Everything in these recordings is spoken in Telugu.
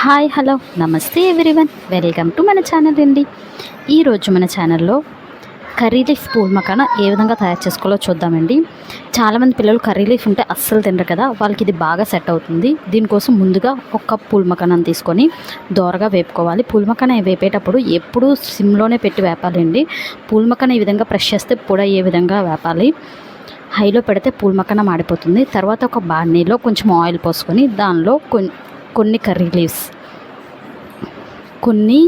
Hi hello. నమస్తే ఎవ్రీవన్. వెల్కమ్ టు మన ఛానల్ అండి. ఈరోజు మన ఛానల్లో కర్రీ లీఫ్ పూల్ మకాన ఏ విధంగా తయారు చేసుకోవాలో చూద్దామండి. చాలామంది పిల్లలు కర్రీ లీఫ్ ఉంటే అస్సలు తినరు కదా. వాళ్ళకి ఇది బాగా సెట్ అవుతుంది. దీనికోసం ముందుగా ఒక కప్ పూల్ మకానాన్ని తీసుకొని దోరగా వేపుకోవాలి. పూల్ మకాన వేపేటప్పుడు ఎప్పుడూ సిమ్లోనే పెట్టి వేపాలండి. పూల్ మకాన ఈ విధంగా ప్రెష్ చేస్తే పొడ ఏ విధంగా వేపాలి. హైలో పెడితే పూల్ మకాన మాడిపోతుంది. తర్వాత ఒక బాణీలో కొంచెం ఆయిల్ పోసుకొని దానిలో కొన్ని కొన్ని కర్రీ లీవ్స్. కొన్ని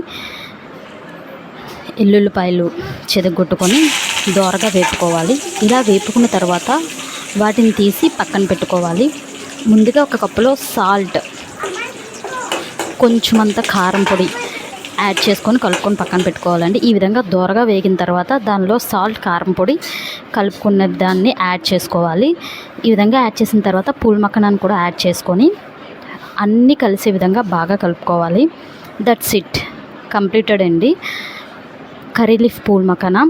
ఎల్లుల్లిపాయలు చెదగొట్టుకొని దోరగా వేపుకోవాలి. ఇలా వేపుకున్న తర్వాత వాటిని తీసి పక్కన పెట్టుకోవాలి. ముందుగా ఒక కప్పులో సాల్ట్ కొంచెం కారం పొడి యాడ్ చేసుకొని కలుపుకొని పక్కన పెట్టుకోవాలండి. ఈ విధంగా దోరగా వేగిన తర్వాత దానిలో సాల్ట్ కారం పొడి కలుపుకున్న దాన్ని యాడ్ చేసుకోవాలి. ఈ విధంగా యాడ్ చేసిన తర్వాత పూల మక్కనాన్ని కూడా యాడ్ చేసుకొని అన్నీ కలిసే విధంగా బాగా కలుపుకోవాలి. దట్స్ ఇట్ కంప్లీటెడ్ అండి. Curry leaf phool makhana.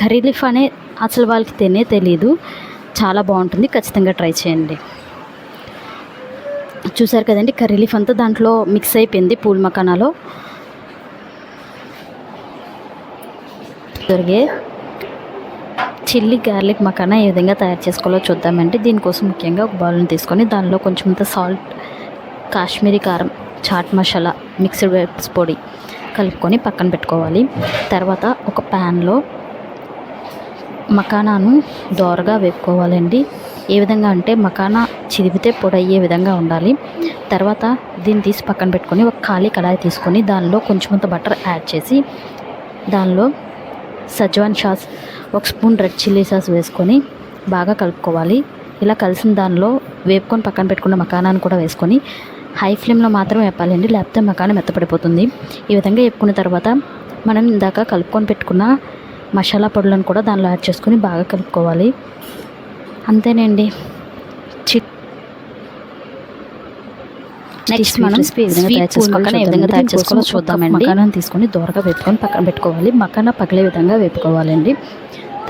Curry leaf అనే అసలు వాళ్ళకి తినే తెలియదు చాలా బాగుంటుంది. ఖచ్చితంగా ట్రై చేయండి. చూసారు కదండి కర్రీ లీఫ్ అంతా దాంట్లో మిక్స్ అయిపోయింది పూల్ మకానాలో. దొరికే చిల్లీ గార్లిక్ మకానా ఏ విధంగా తయారు చేసుకోవాలో చూద్దామండి. దీనికోసం ముఖ్యంగా ఒక బౌల్ని తీసుకొని దానిలో కొంచెం సాల్ట్ కాశ్మీరీ కారం చాట్ మసాలా మిక్స్డ్ వెబ్స్ పొడి కలుపుకొని పక్కన పెట్టుకోవాలి. తర్వాత ఒక ప్యాన్లో మకానాను దోరగా వేపుకోవాలండి. ఏ విధంగా అంటే మకానా చిదిపితే పొడి అయ్యే విధంగా ఉండాలి. తర్వాత దీన్ని తీసి పక్కన పెట్టుకొని ఒక ఖాళీ కడాయి తీసుకొని దానిలో కొంచెమంత బటర్ యాడ్ చేసి దానిలో సజ్వాన్ సాస్ ఒక స్పూన్ రెడ్ చిల్లీ సాస్ వేసుకొని బాగా కలుపుకోవాలి. ఇలా కలిసిన దానిలో వేపుకొని పక్కన పెట్టుకున్న మకానాన్ని కూడా వేసుకొని హై ఫ్లేమ్లో మాత్రం వేపాలండి లేకపోతే మకానం మెత్తపడిపోతుంది. ఈ విధంగా వేపుకున్న తర్వాత మనం ఇందాక కలుపుకొని పెట్టుకున్న మసాలా పొడులను కూడా దానిలో యాడ్ చేసుకొని బాగా కలుపుకోవాలి. అంతేనండి. చిట్ నెక్స్ట్ మనం ఏ విధంగా తయారు చేసుకోవాలో మకానా చూద్దామండి. మకానాన్ని తీసుకొని దోరగా వేపుకొని పక్కన పెట్టుకోవాలి. మకాన పగిలే విధంగా వేపుకోవాలండి.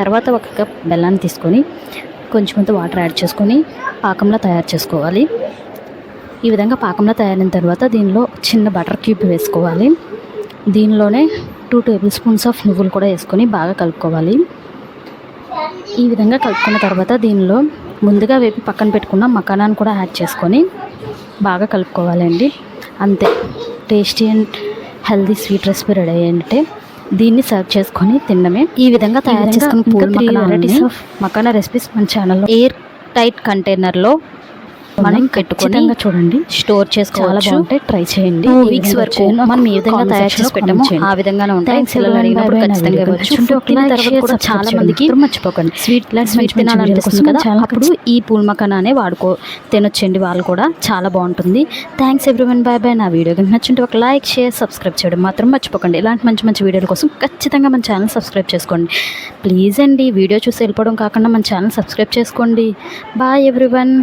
తర్వాత ఒక కప్ బెల్లాన్ని తీసుకొని కొంచెమంత వాటర్ యాడ్ చేసుకొని పాకంలో తయారు చేసుకోవాలి. ఈ విధంగా పాకంలో తయారైన తర్వాత దీనిలో చిన్న బటర్ క్యూబ్ వేసుకోవాలి. దీనిలోనే టూ టేబుల్ స్పూన్స్ ఆఫ్ నువ్వులు కూడా వేసుకొని బాగా కలుపుకోవాలి. ఈ విధంగా కలుపుకున్న తర్వాత దీనిలో ముందుగా వేపి పక్కన పెట్టుకున్న మకానాన్ని కూడా యాడ్ చేసుకొని బాగా కలుపుకోవాలండి అంతే. Tasty and healthy sweet recipe ready అయ్యంటే దీన్ని సర్వ్ చేసుకొని తినడమే. ఈ విధంగా తయారు చేసుకున్న పూల్ of మకానా రెసిపీస్ మన ఛానల్లో ఎయిర్ టైట్ కంటైనర్లో మనం పెట్టుకొని ఖచ్చితంగా చూడండి. స్టోర్ చాలా చేసుకోవచ్చు బాగుంటాయి. ట్రై చేయండి. వీక్స్ వరకు. మనం ఏ విధంగా తయారు చేసి పెట్టామో. ఆ విధంగానే ఉంటాయి. పిల్లలు. అడిగినప్పుడు. ఖచ్చితంగా ఇవ్వచ్చు. చాలా. మందికి మర్చిపోకండి. స్వీట్ స్వీట్ తినాలనిపిస్తుంది కదా. అప్పుడు ఈ పూల్ మకానానే వాడుకో తినొచ్చండి వాళ్ళు కూడా. చాలా బాగుంటుంది. థ్యాంక్స్ ఎవ్రీవన్ బాయ్ బాయ్ నా వీడియో కనుక నచ్చుంటే ఒక లైక్ షేర్ సబ్స్క్రైబ్ చేయడం మాత్రం మర్చిపోకండి. ఇలాంటి మంచి మంచి వీడియోల కోసం ఖచ్చితంగా మన ఛానల్ సబ్స్క్రైబ్ చేసుకోండి. ప్లీజ్ అండి వీడియో చూసి వెళ్ళిపోవడం కాకుండా మన ఛానల్ సబ్స్క్రైబ్ చేసుకోండి. Bye everyone